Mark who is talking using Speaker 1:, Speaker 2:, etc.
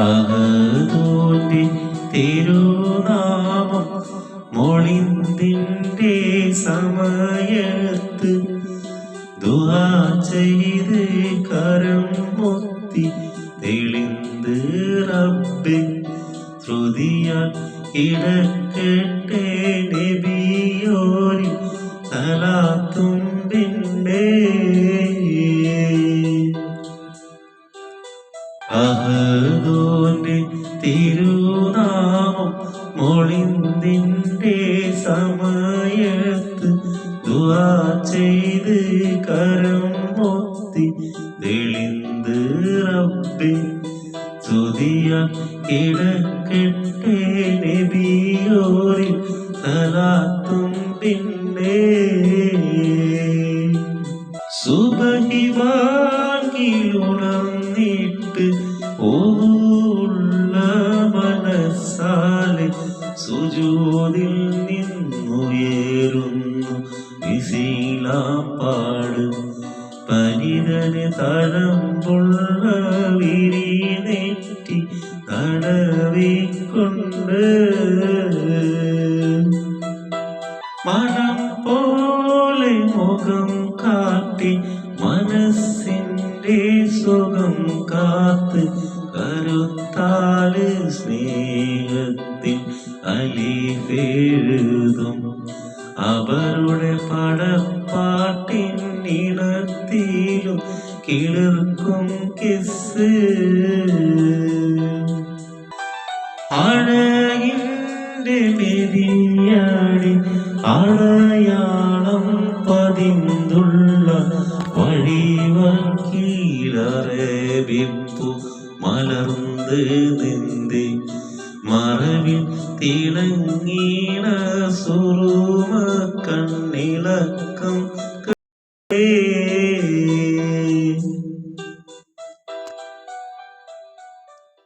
Speaker 1: അഹദോന്റെ തിരുനാമം മൊളിന്തിന്റെ സമയത്ത് ദുആ ചെയ്ത് കരം മുത്തി തെളിന്ത് റബ്ബെ ശ്രുതിയാൽ ഇടക്കെട്ടെ നബിയോരി തലാത്തും പിന്നെ അഹദോന്റെ തിരുനാമം മൊളിന്തിന്റെ സമയത്ത് ദുആ ചെയ്ത് കരം മൊത്തി തെളിന്ത് റബ്ബെ സ്തുതിയ ഇടക്കെട്ടെ നബിയോരിൽ സലാത്തും പിന്നെ. സുബഹി സുജൂതിൽ നിന്നുയരുന്നു. വിശീലാപ്പാട് പരിതന് തഴമ്പുള്ള വിരി നെറ്റി തടവിക്കൊണ്ട് മണം പോലെ മുഖം കാട്ടി മനസ്സിന്റെ സുഖം കാത്ത് കരുത്താൽ സ്നേഹത്തിൽ അലിഫെഴുതും അവരുടെ പടപ്പാട്ടിൻ ഇടത്തിലും കിളിർക്കും കിസ് അഴകിന്റെ മെതിയാടി അടയാളം പതിന്തുള്ള വഴിവക്കീലറേബിപ്പു മലർന്ന് നിന്റെ മറവിൽ തിളങ്ങീണ സുറുമ കണ്ണിളക്കം കേ